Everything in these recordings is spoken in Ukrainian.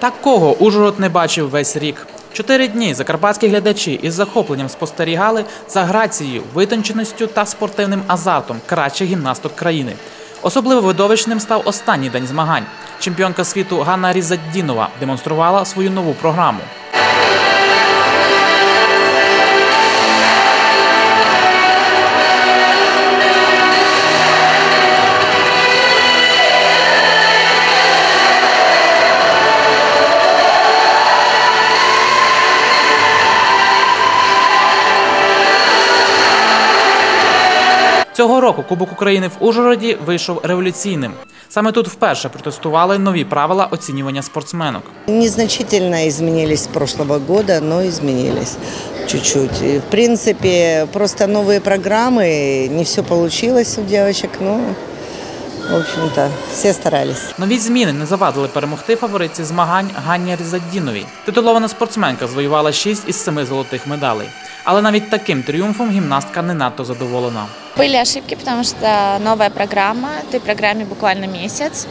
Такого Ужгород не бачив весь рік. Чотири дні закарпатські глядачі із захопленням спостерігали за грацією, витонченістю та спортивним азартом кращих гімнасток країни. Особливо видовищним став останній день змагань. Чемпіонка світу Ганна Різаддінова демонструвала свою нову програму. Цього року Кубок України в Ужгороді вийшов революційним. Саме тут вперше протестували нові правила оцінювання спортсменок. Незначительно изменились с прошлого года, але змінились чуть-чуть. В принципі, просто нові програми, не все получилось у девочек, но, в общем-то, все старались. Нові зміни не завадили перемогти фаворитці змагань Ганні Різаддіновій. Титулована спортсменка звоювала 6 із 7 золотих медалей. Але навіть таким тріумфом гімнастка не надто задоволена. Были ошибки, потому что новая программа, этой программе буквально месяц.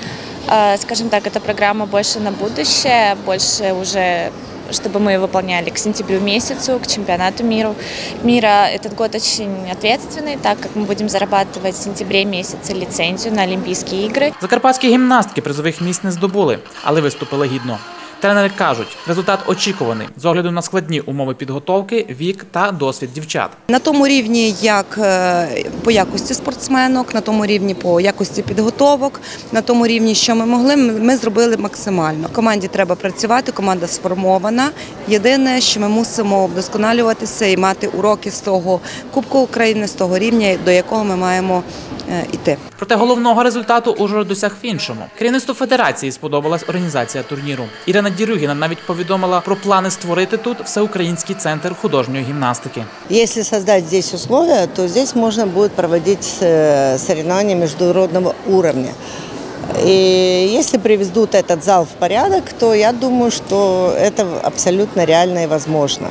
Э, Скажем так, эта программа больше на будущее, больше уже чтобы мы выполняли к сентябрю месяцу, к чемпионату миру. мира. Этот год очень ответственный, так как мы будем зарабатывать в сентябре месяце лицензию на Олимпийские игры. Закарпатські гімнастки призових місць не здобули, але виступили гідно. Тренери кажуть, результат очікуваний з огляду на складні умови підготовки, вік та досвід дівчат. На тому рівні, як е, по якості спортсменок, на тому рівні по якості підготовок, на тому рівні, що ми могли, ми ми зробили максимально. Команді треба працювати, команда сформована. Єдине, що ми мусимо вдосконалюватися і мати уроки з того Кубку України, з того рівня, до якого ми маємо е, йти. Проте головного результату Ужгород досяг в іншому. Керівництву федерації сподобалась організація турніру. Ірина Дірюгіна навіть повідомила про плани створити тут всеукраїнський центр художньої гімнастики. Если создать здесь условия, то здесь можно будет проводить э, соревнования международного уровня. И если приведут этот зал в порядок, то я думаю, что это абсолютно реально и возможно.